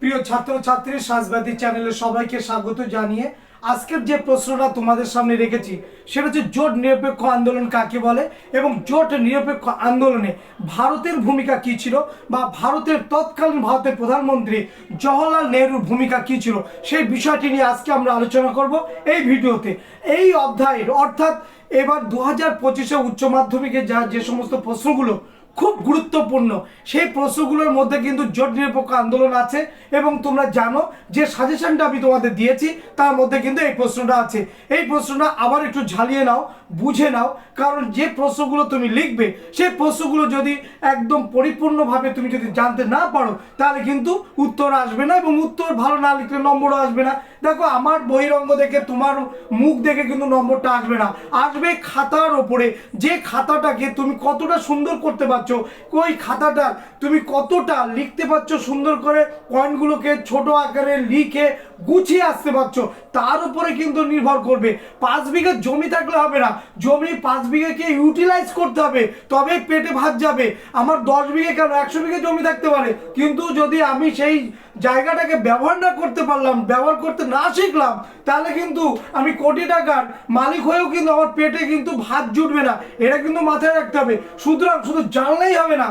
প্রিয় ছাত্রছাত্রী, সাজবাদী চ্যানেলে সবাইকে স্বাগত জানিয়ে আজকের যে প্রশ্নটা তোমাদের সামনে রেখেছি, সেটা হচ্ছে জোট নিরপেক্ষ আন্দোলন কাকে বলে এবং জোট নিরপেক্ষ আন্দোলনে ভারতের ভূমিকা কি ছিল বা ভারতের তৎকালীন ভারতের প্রধানমন্ত্রী জওহরলাল নেহরুর ভূমিকা কি ছিল, সেই বিষয়টি নিয়ে আজকে আমরা আলোচনা করব এই ভিডিওতে। এই অধ্যায়ের অর্থাৎ এবার দু হাজার পঁচিশে উচ্চ মাধ্যমিকে যা যে সমস্ত প্রশ্নগুলো খুব গুরুত্বপূর্ণ। সেই প্রশ্নগুলোর মধ্যে কিন্তু জোট নিরপেক্ষ আন্দোলন আছে এবং তোমরা জানো যে সাজেশনটা আমি তোমাদের দিয়েছি, তার মধ্যে কিন্তু এই প্রশ্নটা আছে। এই প্রশ্নটা আবার একটু ঝালিয়ে নাও, বুঝে নাও, কারণ যে প্রশ্নগুলো তুমি লিখবে, সেই প্রশ্নগুলো যদি একদম পরিপূর্ণভাবে তুমি যদি জানতে না পারো, তাহলে কিন্তু উত্তর আসবে না এবং উত্তর ভালো না লিখলে নম্বরও আসবে না। দেখো, আমার বহিরঙ্গ দেখে, তোমার মুখ দেখে কিন্তু নম্বরটা আসবে না। আসবে খাতার ওপরে। যে খাতাটাকে তুমি কতটা সুন্দর করতে পারছ ওই খাতাটা? তুমি কতটা লিখতে পারছ সুন্দর করে? পয়েন্টগুলোকে ছোট আকারে লিখে গুছিয়ে আসতে পারছ। তার উপরে কিন্তু নির্ভর করবে। পাঁচ বিঘা জমি থাকলে হবে না। জমি পাঁচ বিঘাকে ইউটিলাইজ করতে হবে। তবে পেটে ভাত যাবে। আমার দশ বিঘে কেন? একশো বিঘে জমি থাকতে পারে। কিন্তু যদি আমি সেই জায়গাটাকে ব্যবহার না করতে পারলাম, ব্যবহার করতে না শিখলাম, তাহলে কিন্তু আমি কোটি টাকার মালিক হয়েও কিন্তু আমার পেটে কিন্তু ভাত জুটবে না। এটা কিন্তু মাথায় রাখতে হবে। সুতরাং শুধু জানলেই হবে না।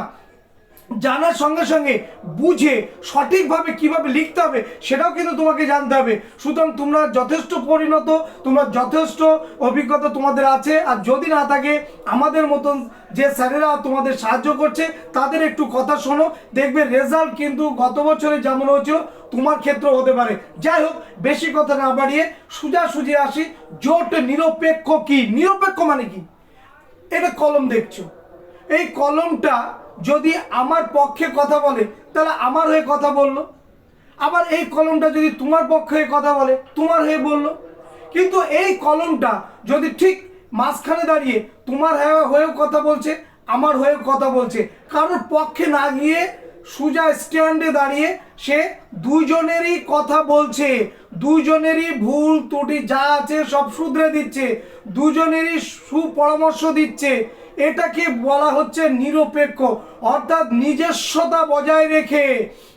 জানার সঙ্গে সঙ্গে বুঝে, সঠিকভাবে কীভাবে লিখতে হবে, সেটাও কিন্তু তোমাকে জানতে হবে। সুতরাং তোমরা যথেষ্ট পরিণত, তোমরা যথেষ্ট অভিজ্ঞতা তোমাদের আছে, আর যদি না থাকে, আমাদের মতন যে স্যারেরা তোমাদের সাহায্য করছে, তাদের একটু কথা শোনো। দেখবে রেজাল্ট কিন্তু গত বছরে যেমন হয়েছিল তোমার ক্ষেত্রে হতে পারে। যাই হোক, বেশি কথা না বাড়িয়ে সোজাসুজি আসি। জোট নিরপেক্ষ কি? নিরপেক্ষ মানে কি? এটা কলম দেখছ। এই কলমটা যদি আমার পক্ষে কথা বলে, তাহলে আমার হয়ে কথা বলল। আবার এই কলমটা যদি তোমার পক্ষে কথা বলে, তোমার হয়ে বলল। কিন্তু এই কলমটা যদি ঠিক মাঝখানে দাঁড়িয়ে তোমার হয়ে- হয়েও কথা বলছে, আমার হয়েও কথা বলছে, কারোর পক্ষে না গিয়ে সুজা স্ট্যান্ডে দাঁড়িয়ে সে দুজনেরই কথা বলছে দুজনেরই ভুল ত্রুটি যা আছে সব শুধরে দিচ্ছে দুজনেরই সুপরামর্শ দিচ্ছে এটাকে বলা হচ্ছে নিরপেক্ষ, অর্থাৎ নিজস্বতা বজায় রেখে,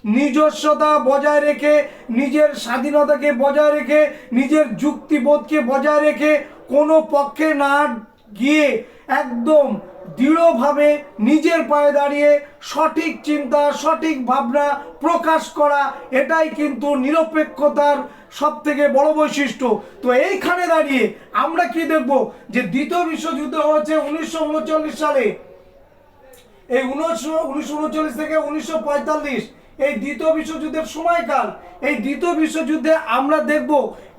নিজস্বতা বজায় রেখে, নিজের স্বাধীনতাকে বজায় রেখে, নিজের যুক্তিবোধকে বজায় রেখে কোনো পক্ষে না গিয়ে একদম দৃঢ়ভাবে নিজের পায়ে দাঁড়িয়ে সঠিক চিন্তা, সঠিক ভাবনা প্রকাশ করা, এটাই কিন্তু নিরপেক্ষতার সব থেকে বড় বৈশিষ্ট্য। তো এইখানে দাঁড়িয়ে আমরা কি দেখব? যে দ্বিতীয় বিশ্বযুদ্ধ হচ্ছে উনিশশো সালে। এই উনিশশো উনিশশো থেকে উনিশশো পঁয়তাল্লিশ, এই দ্বিতীয় বিশ্বযুদ্ধের সময়কাল। এই দ্বিতীয় বিশ্বযুদ্ধে আমরা দেখব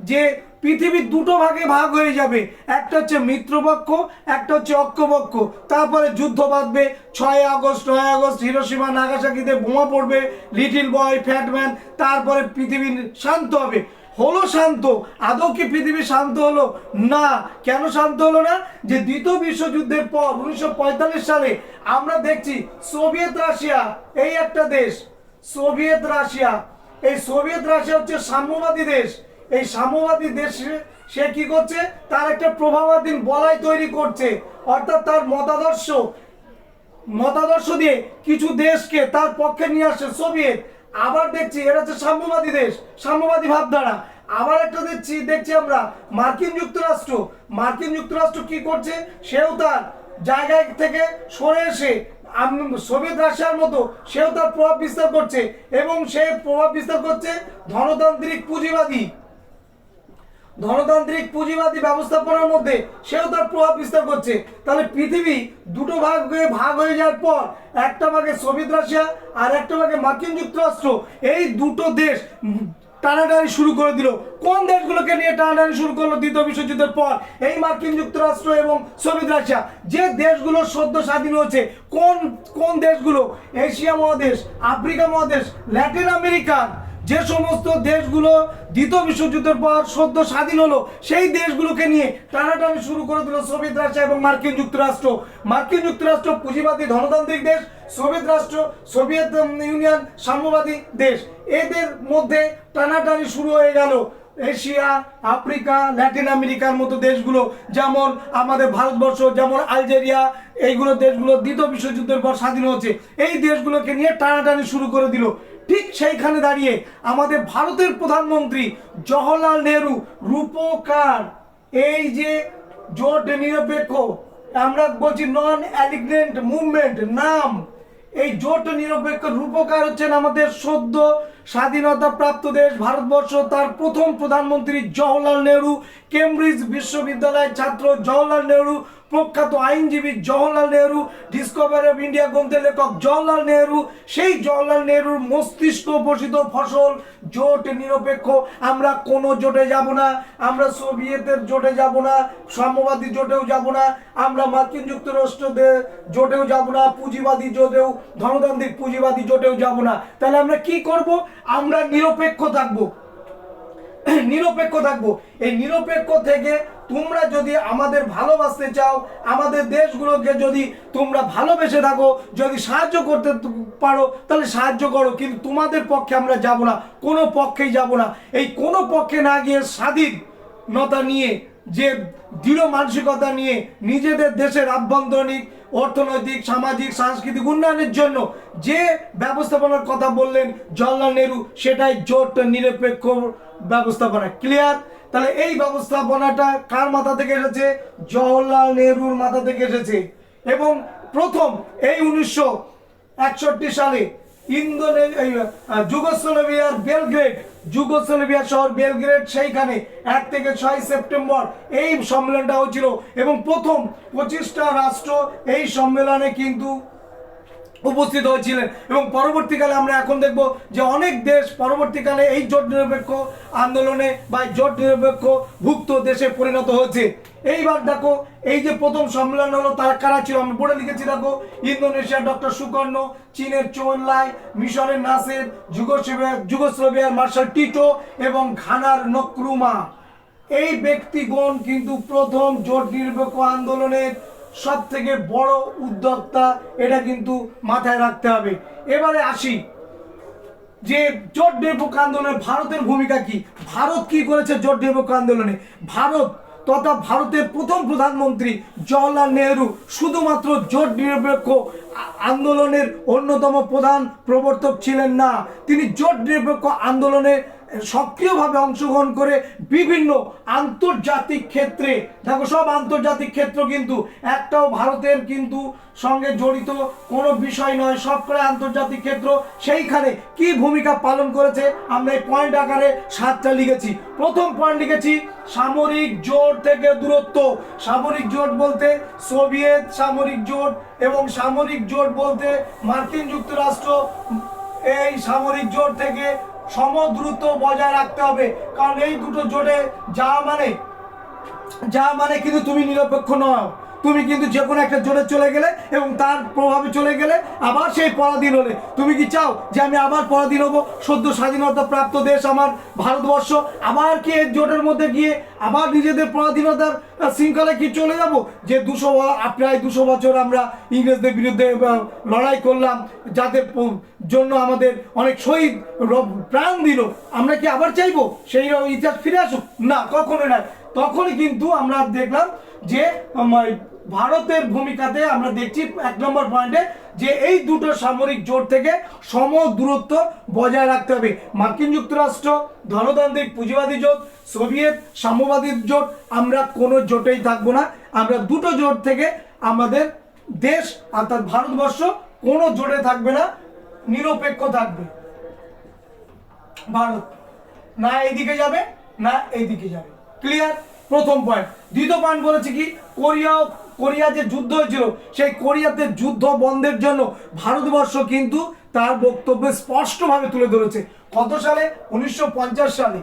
যে পৃথিবীর দুটো ভাগে ভাগ হয়ে যাবে। একটা হচ্ছে মিত্রপক্ষ, একটা হচ্ছে অক্ষপক্ষ তারপরে যুদ্ধ বাঁধবে, ছয় আগস্ট, নয় আগস্ট হিরোসীমা নাগাসাকিতে বোমা পড়বে, লিটিল বয় ফ্যাটম্যান তারপরে পৃথিবী শান্ত হবে। হলো শান্ত, আদৌ কি পৃথিবী শান্ত হলো? না। কেন শান্ত হলো না? যে দ্বিতীয় বিশ্বযুদ্ধের পর, উনিশশো পঁয়তাল্লিশ সালে আমরা দেখছি সোভিয়েত রাশিয়া, এই একটা দেশ, সোভিয়েত রাশিয়া। এই সোভিয়েত রাশিয়া হচ্ছে সাম্যবাদী দেশ। এই সাম্যবাদী দেশে সে কি করছে? তার একটা প্রভাবাধীন বলাই তৈরি করছে। অর্থাৎ তার মতাদর্শ মতাদর্শ দিয়ে কিছু দেশকে তার পক্ষে নিয়ে আসছে সোভিয়েত। আবার দেখছি এটা হচ্ছে সাম্যবাদী দেশ, সাম্যবাদী ভাবধারা। আবার একটা দেখছি দেখছি আমরা, মার্কিন যুক্তরাষ্ট্র। মার্কিন যুক্তরাষ্ট্র কি করছে? সেও তার জায়গায় থেকে সরে এসে সোভিয়েত রাশিয়ার মতো, সেও তার প্রভাব বিস্তার করছে। এবং সে প্রভাব বিস্তার করছে ধনতান্ত্রিক পুঁজিবাদী। ধনতান্ত্রিক পুঁজিবাদী ব্যবস্থাপনার মধ্যে সেও তার প্রভাব বিস্তার করছে। তাহলে পৃথিবী দুটো ভাগ হয়ে ভাগ হয়ে যাওয়ার পর একটা ভাগে সোভিয়েত রাশিয়া আর একটা ভাগে মার্কিন যুক্তরাষ্ট্র, এই দুটো দেশ টানাটানি শুরু করে দিল। কোন দেশগুলোকে নিয়ে টানাটানি শুরু করল দ্বিতীয় বিশ্বযুদ্ধের পর? এই মার্কিন যুক্তরাষ্ট্র এবং সোভিয়েত রাশিয়া। যে দেশগুলো সদ্য স্বাধীন হয়েছে, কোন কোন দেশগুলো? এশিয়া মহাদেশ, আফ্রিকা মহাদেশ, ল্যাটিন আমেরিকার যে সমস্ত দেশগুলো দ্বিতীয় বিশ্বযুদ্ধের পর সদ্য স্বাধীন হলো, সেই দেশগুলোকে নিয়ে টানাটানি শুরু করে দিল সোভিয়েত রাশিয়া এবং মার্কিন যুক্তরাষ্ট্র। মার্কিন যুক্তরাষ্ট্র পুঁজিবাদী ধনতান্ত্রিক দেশ, সোভিয়েত রাষ্ট্র, সোভিয়েত ইউনিয়ন সাম্যবাদী দেশ। এদের মধ্যে টানাটানি শুরু হয়ে গেল। এশিয়া, আফ্রিকা, ল্যাটিন আমেরিকার মতো দেশগুলো, যেমন আমাদের ভারতবর্ষ, যেমন আলজেরিয়া, এইগুলো দেশগুলো দ্বিতীয় বিশ্বযুদ্ধের পর স্বাধীন হচ্ছে এই দেশগুলোকে নিয়ে টানাটানি শুরু করে দিল। ঠিক সেইখানে দাঁড়িয়ে আমাদের ভারতের প্রধানমন্ত্রী জওহরলাল নেহরু রূপকার। এই যে জোট নিরপেক্ষ, আমরা বলছি নন অ্যালিগনেন্ট মুভমেন্ট নাম। এই জোট নিরপেক্ষ রূপকার হচ্ছেন আমাদের সদ্য স্বাধীনতা প্রাপ্ত দেশ ভারতবর্ষ, তার প্রথম প্রধানমন্ত্রী জওহরলাল নেহরু, কেমব্রিজ বিশ্ববিদ্যালয়ের ছাত্র জওহরলাল নেহরু, প্রখ্যাত আইনজীবী Jawaharlal Nehru Discovery of India গ্রন্থের লেখক জওহরলাল নেহরু, সেই জওহরলাল নেহরুর মস্তিষ্ক পোষিত ফসল জোট নিরপেক্ষ। আমরা কোনো জোটে যাব না, আমরা সোভিয়েতের জোটে যাব না, সাম্যবাদী জোটেও যাব না, আমরা মার্কিন যুক্তরাষ্ট্রদের জোটেও যাব না, পুঁজিবাদী জোটেও, ধনতান্ত্রিক পুঁজিবাদী জোটেও যাব না। তাহলে আমরা কি করব? আমরা নিরপেক্ষ থাকব। নিরপেক্ষ থাকব। এই নিরপেক্ষ থেকে তোমরা যদি আমাদের ভালোবাসতে চাও, আমাদের দেশগুলোকে যদি তোমরা ভালোবেসে থাকো, যদি সাহায্য করতে পারো, তাহলে সাহায্য করো। কিন্তু তোমাদের পক্ষে আমরা যাব না, কোনো পক্ষেই যাব না। এই কোনো পক্ষে না গিয়ে স্বাধীনতা নিয়ে, যে দৃঢ় মানসিকতা নিয়ে নিজেদের দেশের আভ্যন্তরীণ অর্থনৈতিক, সামাজিক, সাংস্কৃতিক উন্নয়নের জন্য যে ব্যবস্থাপনার কথা বললেন জওয়াহরলাল নেহরু, সেটাই জোট নিরপেক্ষ ব্যবস্থাপনা। ক্লিয়ার তাহলে এই ব্যবস্থাপনাটা কার মাথা থেকে এসেছে? জওহরলাল নেহরুর মাথা থেকে এসেছে। এবং প্রথম এই উনিশশো একষট্টি সালে ইন্দোনে এই, আহ, যুগোস্লোভিয়ার বেলগ্রেড যুগোস্লোভিয়া শহর বেলগ্রেড সেইখানে এক থেকে ছয় সেপ্টেম্বর এই সম্মেলনটা হয়েছিল। এবং প্রথম পঁচিশটা রাষ্ট্র এই সম্মেলনে কিন্তু উপস্থিত হয়েছিলেন। এবং পরবর্তীকালে আমরা এখন দেখব যে অনেক দেশ পরবর্তীকালে এই জোট নিরপেক্ষ আন্দোলনে বা জোট নিরপেক্ষ ভুক্ত দেশে পরিণত হয়েছে। এইবার দেখো, এই যে প্রথম সম্মেলন হলো, তারা কারা ছিল? আমি পড়ে লিখেছি, দেখো, ইন্দোনেশিয়ার ডক্টর সুকর্ণ, চীনের চোনলাই মিশরের নাসের যুগোস্লোভিয়া যুগোস্লোভিয়ার মার্শাল টিটো এবং ঘানার নক্রুমা। এই ব্যক্তিগণ কিন্তু প্রথম জোট নিরপেক্ষ আন্দোলনের সব থেকে বড় উদ্যোক্তা এটা কিন্তু মাথায় রাখতে হবে। এবারে আসি। যে জোট নিরপেক্ষ আন্দোলনে ভারতের ভূমিকা কি? ভারত কি করেছে জোট নিরপেক্ষ আন্দোলনে? ভারত তথা ভারতের প্রথম প্রধানমন্ত্রী জওয়াহরলাল নেহরু শুধুমাত্র জোট নিরপেক্ষ আন্দোলনের অন্যতম প্রধান প্রবর্তক ছিলেন না। তিনি জোট নিরপেক্ষ আন্দোলনে সক্রিয়ভাবে অংশগ্রহণ করে বিভিন্ন আন্তর্জাতিক ক্ষেত্রে, দেখো সব আন্তর্জাতিক ক্ষেত্র কিন্তু একটাও ভারতের কিন্তু সঙ্গে জড়িত কোনো বিষয় নয়, সব করে আন্তর্জাতিক ক্ষেত্র। সেইখানে কি ভূমিকা পালন করেছে? আমরা এই পয়েন্ট আকারে সাতটা লিখেছি। প্রথম পয়েন্ট লিখেছি, সামরিক জোট থেকে দূরত্ব। সামরিক জোট বলতে সোভিয়েত সামরিক জোট এবং সামরিক জোট বলতে মার্কিন যুক্তরাষ্ট্র, এই সামরিক জোট থেকে সমদ্রুত বজায় রাখতে হবে। কারণ এই দুটো জোটে যা মানে যা মানে কিন্তু তুমি নিরপেক্ষ নও। তুমি কিন্তু যে কোনো একটা জোরে চলে গেলে এবং তার প্রভাবে চলে গেলে আবার সেই পরাধীন হলে। তুমি কি চাও যে আমি আবার পরাধীন হব? সদ্য স্বাধীনতা প্রাপ্ত দেশ আমার ভারতবর্ষ। আবার কি এই জোটের মধ্যে গিয়ে আবার নিজেদের পরাধীনতার আহ, শৃঙ্খলায় কি চলে যাব? যে দুশো প্রায় দুশো বছর আমরা ইংরেজদের বিরুদ্ধে লড়াই করলাম যাদের জন্য আমাদের অনেক শহীদ প্রাণ দিল। আমরা কি আবার চাইব? সেই ইতিহাস ফিরে আসুক? না কখনো না তখনই কিন্তু আমরা দেখলাম যে ভারতের ভূমিকাতে আমরা দেখছি এক নম্বর পয়েন্টে যে এই দুটো সামরিক জোট থেকে সম দূরত্ব বজায় রাখতে হবে। মার্কিন যুক্তরাষ্ট্র, ধনতান্ত্রিক পুঁজিবাদী জোট, সোভিয়েত সাম্যবাদী জোট, আমরা কোনো জোটেই থাকব না। আমরা দুটো জোট থেকে আমাদের দেশ, অর্থাৎ ভারতবর্ষ, কোনো জোটে থাকবে না, নিরপেক্ষ থাকবে। ভারত, না এইদিকে যাবে, না এইদিকে যাবে। ক্লিয়ার প্রথম পয়েন্ট দ্বিতীয় পয়েন্ট বলেছে কি? কোরিয়া কোরিয়া যে যুদ্ধ হয়েছিল, সেই কোরিয়াতে যুদ্ধ বন্ধের জন্য ভারতবর্ষ কিন্তু তার বক্তব্য স্পষ্টভাবে তুলে ধরেছে। কত সালে? উনিশশো পঞ্চাশ সালে।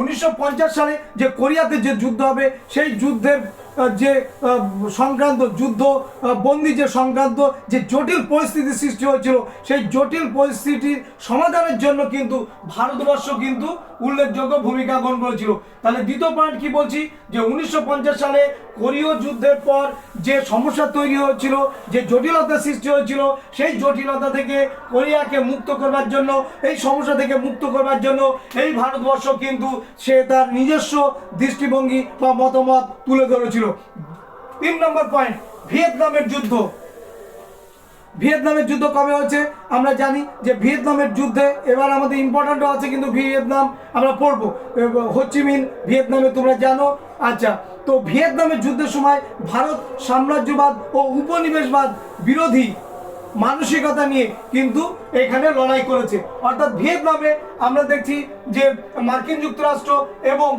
উনিশশো পঞ্চাশ সালে যে কোরিয়াতে যে যুদ্ধ হবে, সেই যুদ্ধের যে সংক্রান্ত যুদ্ধ বন্দি যে সংক্রান্ত যে জটিল পরিস্থিতি সৃষ্টি হয়েছিল, সেই জটিল পরিস্থিতির সমাধানের জন্য কিন্তু ভারতবর্ষ কিন্তু উল্লেখযোগ্য ভূমিকা গ্রহণ করেছিল। তাহলে দ্বিতীয় পয়েন্ট কি বলছি? যে উনিশশো পঞ্চাশ সালে কোরীয় যুদ্ধের পর যে সমস্যা তৈরি হয়েছিল, যে জটিলতা সৃষ্টি হয়েছিল, সেই জটিলতা থেকে কোরিয়াকে মুক্ত করবার জন্য, এই সমস্যা থেকে মুক্ত করবার জন্য এই ভারতবর্ষ কিন্তু সে তার নিজস্ব দৃষ্টিভঙ্গি বা মতামত তুলে ধরেছিল। তিন নম্বর পয়েন্ট ভিয়েতনামের যুদ্ধ। ভিয়েতনামের যুদ্ধ কবে হয়েছে? আমরা জানি যে ভিয়েতনামের যুদ্ধে এবার আমাদের ইম্পর্ট্যান্টও আছে, কিন্তু ভিয়েতনাম আমরা পড়ব। হচ্চিমিন ভিয়েতনামে তোমরা জানো। আচ্ছা তো ভিয়েতনামের যুদ্ধের সময় ভারত সাম্রাজ্যবাদ ও উপনিবেশবাদ বিরোধী মানসিকতা নিয়ে কিন্তু এখানে লড়াই করেছে। অর্থাৎ ভিয়েতনামে আমরা দেখছি যে মার্কিন যুক্তরাষ্ট্র এবং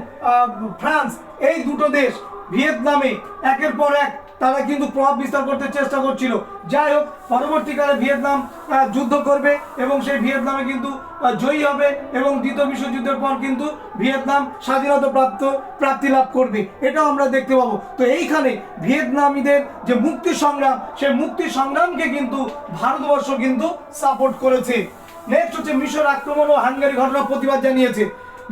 ফ্রান্স, এই দুটো দেশ ভিয়েতনামে একের পর এক তারা কিন্তু প্রভাব বিস্তার করতে চেষ্টা করছিল। যাই হোক, পরবর্তীকালে ভিয়েতনাম যুদ্ধ করবে এবং সেই ভিয়েতনামে কিন্তু জয়ী হবে এবং দ্বিতীয় বিশ্বযুদ্ধের পর কিন্তু ভিয়েতনাম স্বাধীনতা প্রাপ্ত, প্রাপ্তি লাভ করবে। এটাও আমরা দেখতে পাবো। তো এইখানে ভিয়েতনামীদের যে মুক্তি সংগ্রাম, সেই মুক্তি সংগ্রামকে কিন্তু ভারতবর্ষ কিন্তু সাপোর্ট করেছে। নেক্সট হচ্ছে মিশর আক্রমণ ও হাঙ্গারি ঘটনা প্রতিবাদ জানিয়েছে।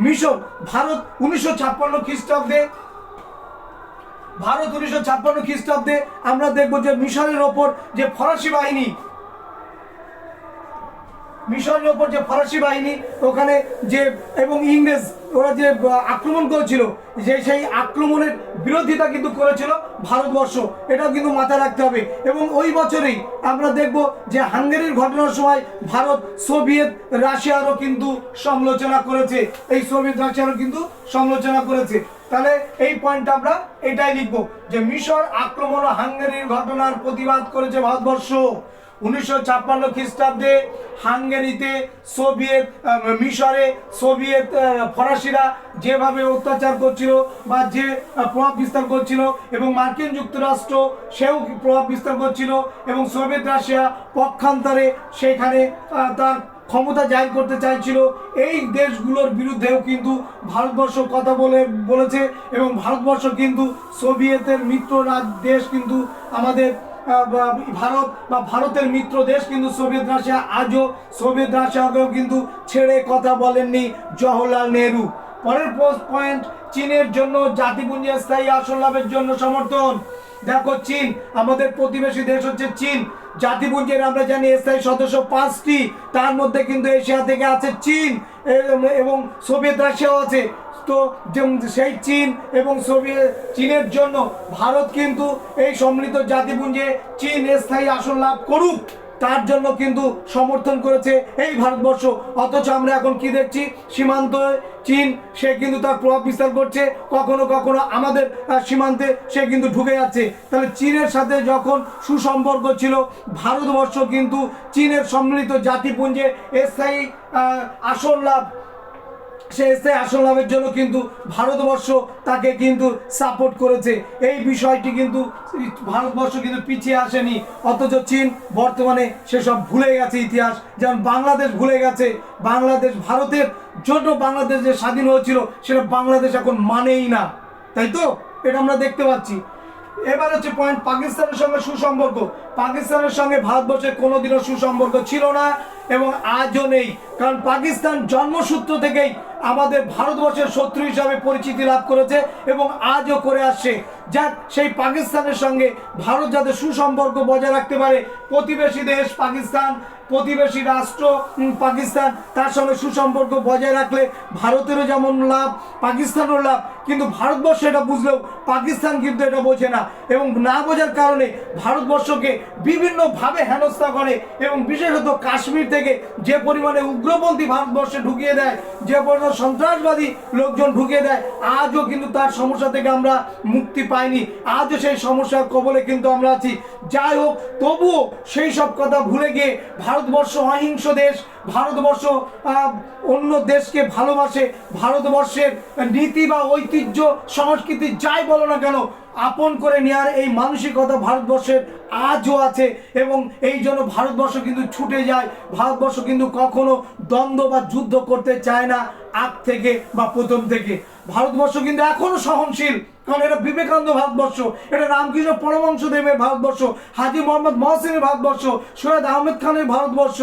মিশর, ভারত উনিশশো ছাপ্পান্ন খ্রিস্টাব্দে ভারত উনিশশো ছাপ্পান্ন খ্রিস্টাব্দে আমরা দেখব যে মিশরের ওপর যে ফরাসি বাহিনী, মিশরের ওপর যে ফরাসি বাহিনী, ওখানে যে এবং ইংরেজ ওরা যে আক্রমণ করেছিল, যে সেই আক্রমণের বিরোধিতা কিন্তু করেছিল ভারতবর্ষ। এটাও কিন্তু মাথায় রাখতে হবে। এবং ওই বছরেই আমরা দেখব যে হাঙ্গেরির ঘটনার সময় ভারত, সোভিয়েত, রাশিয়ারও কিন্তু সমালোচনা করেছে। এই সোভিয়েত, রাশিয়ারও কিন্তু সমালোচনা করেছে। তাহলে এই পয়েন্ট আমরা এটাই লিখব যে মিশর আক্রমণ হাঙ্গেরির ঘটনার প্রতিবাদ করেছে ভারতবর্ষ। উনিশশো ছাপ্পান্ন খ্রিস্টাব্দে হাঙ্গেরিতে সোভিয়েত মিশরে সোভিয়েত ফরাসিরা যেভাবে অত্যাচার করছিল বা যে প্রভাব বিস্তার করছিল এবং মার্কিন যুক্তরাষ্ট্র সেও প্রভাব বিস্তার করছিল এবং সোভিয়েত রাশিয়া পক্ষান্তরে সেখানে তার ক্ষমতা জাহির করতে চাইছিল, এই দেশগুলোর বিরুদ্ধেও কিন্তু ভারতবর্ষ কথা বলে, বলেছে এবং ভারতবর্ষ কিন্তু সোভিয়েতের মিত্র দেশ কিন্তু আমাদের ভারত বা ভারতের মিত্র দেশ কিন্তু সোভিয়েত রাশিয়া। আজও সোভিয়েত রাশিয়াকেও কিন্তু ছেড়ে কথা বলেননি জওহরলাল নেহরু। পরের পোস্ট পয়েন্ট চীনের জন্য জাতিপুঞ্জের স্থায়ী আসন লাভের জন্য সমর্থন। দেখো চীন, আমাদের প্রতিবেশী দেশ হচ্ছে চীন। জাতিপুঞ্জের আমরা জানি স্থায়ী সদস্য পাঁচটি। তার মধ্যে কিন্তু এশিয়া থেকে আছে চীন এবং সোভিয়েত রাশিয়াও আছে। তো সেই চীন এবং সোভিয়েত চীনের জন্য ভারত কিন্তু এই সম্মিলিত জাতিপুঞ্জে চীন স্থায়ী আসন লাভ করুক, তার জন্য কিন্তু সমর্থন করেছে এই ভারতবর্ষ। অথচ আমরা এখন কি দেখছি? সীমান্ত চীন, সে কিন্তু তার প্রভাব বিস্তার করছে। কখনো কখনো আমাদের সীমান্তে সে কিন্তু ঢুকে যাচ্ছে। তাহলে চীনের সাথে যখন সুসম্পর্ক ছিল, ভারতবর্ষ কিন্তু চীনের সম্মিলিত জাতিপুঞ্জে স্থায়ী আসন লাভ সে আসন লাভের জন্য কিন্তু ভারতবর্ষ তাকে কিন্তু সাপোর্ট করেছে। এই বিষয়টি কিন্তু ভারতবর্ষ কিন্তু পিছিয়ে আসেনি। অথচ চীন বর্তমানে সেসব ভুলে গেছে ইতিহাস। যেমন বাংলাদেশ ভুলে গেছে। বাংলাদেশ ভারতের জন্য বাংলাদেশ যে স্বাধীন হয়েছিল, সেটা বাংলাদেশ এখন মানেই না। তাই তো? এটা আমরা দেখতে পাচ্ছি। এবার হচ্ছে পয়েন্ট পাকিস্তানের সঙ্গে সুসম্পর্ক। পাকিস্তানের সঙ্গে ভারতবর্ষের কোনোদিনও সুসম্পর্ক ছিল না এবং আজও নেই। কারণ পাকিস্তান জন্মসূত্র থেকেই আমাদের ভারতবর্ষের শত্রু হিসাবে পরিচিতি লাভ করেছে এবং আজও করে আসছে। যাক, সেই পাকিস্তানের সঙ্গে ভারত যাতে সুসম্পর্ক বজায় রাখতে পারে, প্রতিবেশী দেশ পাকিস্তান, প্রতিবেশী রাষ্ট্র পাকিস্তান, তার সঙ্গে সুসম্পর্ক বজায় রাখলে ভারতেরও যেমন লাভ, পাকিস্তানেরও লাভ কিন্তু ভারতবর্ষ এটা বুঝলেও পাকিস্তান কিন্তু এটা বোঝে না এবং না বোঝার কারণে ভারতবর্ষকে বিভিন্নভাবে হেনস্থা করে এবং বিশেষত কাশ্মীর থেকে যে পরিমাণে উগ্রপন্থী ভারতবর্ষে ঢুকিয়ে দেয়, যে পরিমাণ সন্ত্রাসবাদী লোকজন ঢুকিয়ে দেয়, আজও কিন্তু তার সমস্যা থেকে আমরা মুক্তি পাইনি। আজও সেই সমস্যার কবলে কিন্তু আমরা আছি। যাই হোক, তবুও সেই সব কথা ভুলে গিয়ে ভারতবর্ষ অহিংস দেশ ভারতবর্ষ অন্য দেশকে ভালোবাসে, ভারতবর্ষের নীতি বা ঐতিহ্য, সংস্কৃতি যাই বলো না কেন, আপন করে নেওয়ার এই মানসিকতা ভারতবর্ষের আজও আছে এবং এই জন্য ভারতবর্ষ কিন্তু ছুটে যায়। ভারতবর্ষ কিন্তু কখনো দ্বন্দ্ব বা যুদ্ধ করতে চায় না, আগ থেকে বা প্রথম থেকে। ভারতবর্ষ কিন্তু এখনও সহনশীল, কারণ এটা বিবেকানন্দ ভারতবর্ষ, এটা রামকৃষ্ণ পরমংশ দেবের ভারতবর্ষ, হাজি মোহাম্মদ মহসিনের ভারতবর্ষ, সৈয়দ আহমেদ খানের ভারতবর্ষ।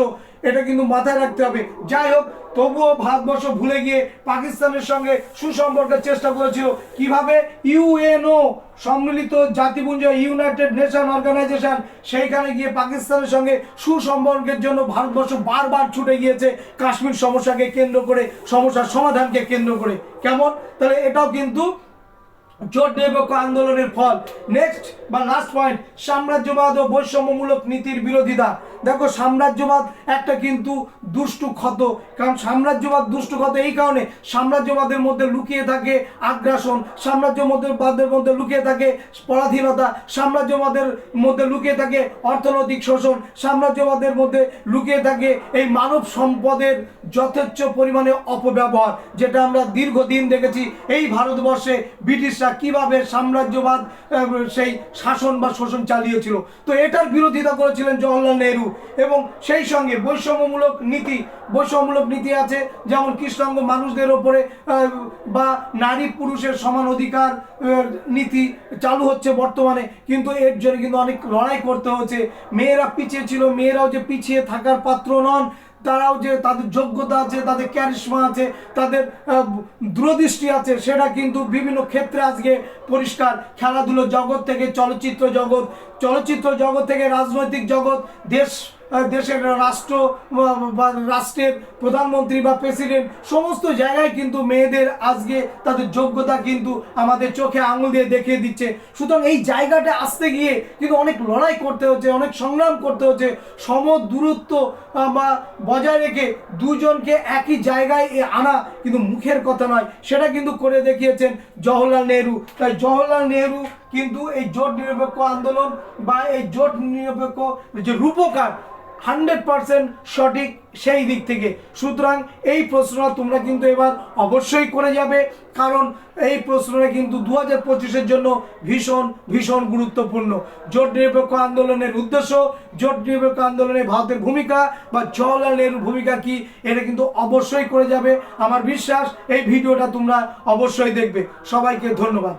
এটা কিন্তু মাথায় রাখতে হবে। যাই হোক, তবুও ভারতবর্ষ ভুলে গিয়ে পাকিস্তানের সঙ্গে সুসম্পর্কের চেষ্টা করেছিল। কীভাবে? ইউএনও, সম্মিলিত জাতিপুঞ্জ ইউনাইটেড নেশন অর্গানাইজেশন সেইখানে গিয়ে পাকিস্তানের সঙ্গে সুসম্পর্কের জন্য ভারতবর্ষ বারবার ছুটে গিয়েছে। কাশ্মীর সমস্যাকে কেন্দ্র করে, সমস্যার সমাধানকে কেন্দ্র করে। কেমন? তাহলে এটাও কিন্তু জোট নিরপেক্ষ আন্দোলনের ফল। নেক্সট বা লাস্ট পয়েন্ট সাম্রাজ্যবাদ ও বৈষম্যমূলক নীতির বিরোধিতা। দেখো, সাম্রাজ্যবাদ একটা কিন্তু দুষ্টু ক্ষত। কারণ সাম্রাজ্যবাদ দুষ্টু ক্ষত এই কারণে সাম্রাজ্যবাদের মধ্যে লুকিয়ে থাকে আগ্রাসন, সাম্রাজ্যবাদের মধ্যে লুকিয়ে থাকে পরাধীনতা, সাম্রাজ্যবাদের মধ্যে লুকিয়ে থাকে অর্থনৈতিক শোষণ, সাম্রাজ্যবাদের মধ্যে লুকিয়ে থাকে এই মানব সম্পদের যথেচ্ছ পরিমাণে অপব্যবহার, যেটা আমরা দীর্ঘদিন দেখেছি। এই ভারতবর্ষে ব্রিটিশরা কীভাবে সাম্রাজ্যবাদ সেই শাসন বা শোষণ চালিয়েছিল। তো এটার বিরোধিতা করেছিলেন জওয়াহরলাল নেহরু এবং সেই সঙ্গে বৈষম্যমূলক নীতি বৈষম্যমূলক নীতি আছে, যেমন কৃষ্ণাঙ্গ মানুষদের ওপরে বা নারী পুরুষের সমান অধিকার নীতি চালু হচ্ছে বর্তমানে, কিন্তু এর জন্য কিন্তু অনেক লড়াই করতে হচ্ছে। মেয়েরা পিছিয়ে ছিল, মেয়েরাও যে পিছিয়ে থাকার পাত্র নন তারাও যে তাদের যোগ্যতা আছে, তাদের ক্যারিশমা আছে, তাদের দূরদৃষ্টি আছে, সেটা কিন্তু বিভিন্ন ক্ষেত্রে আজকে পরিষ্কার। খেলাধুলো জগৎ থেকে চলচ্চিত্র জগৎ চলচ্চিত্র জগৎ থেকে রাজনৈতিক জগৎ, দেশ দেশের রাষ্ট্র বা- রাষ্ট্রের প্রধানমন্ত্রী বা প্রেসিডেন্ট, সমস্ত জায়গায় কিন্তু মেয়েদের আজকে তাদের যোগ্যতা কিন্তু আমাদের চোখে আঙুল দিয়ে দেখিয়ে দিচ্ছে। সুতরাং এই জায়গাটা আসতে গিয়ে কিন্তু অনেক লড়াই করতে হচ্ছে, অনেক সংগ্রাম করতে হচ্ছে। সম দূরত্ব বা বজায় রেখে দুজনকে একই জায়গায় আনা কিন্তু মুখের কথা নয়। সেটা কিন্তু করে দেখিয়েছেন জওহরলাল নেহরু। তাই জওহরলাল নেহরু কিন্তু এই জোট নিরপেক্ষ আন্দোলন বা এই জোট নিরপেক্ষ যে রূপকার, হান্ড্রেড পার্সেন্ট সঠিক সেই দিক থেকে। সুতরাং এই প্রশ্ন তোমরা কিন্তু এবার অবশ্যই করে যাবে, কারণ এই প্রশ্নটা কিন্তু দু হাজার পঁচিশের জন্য ভীষণ ভীষণ গুরুত্বপূর্ণ। জোট নিরপেক্ষ আন্দোলনের উদ্দেশ্য, জোট নিরপেক্ষ আন্দোলনে ভারতের ভূমিকা বা জওয়াহরলাল নেহরুর ভূমিকা কি, এটা কিন্তু অবশ্যই করে যাবে। আমার বিশ্বাস, এই ভিডিওটা তোমরা অবশ্যই দেখবে। সবাইকে ধন্যবাদ।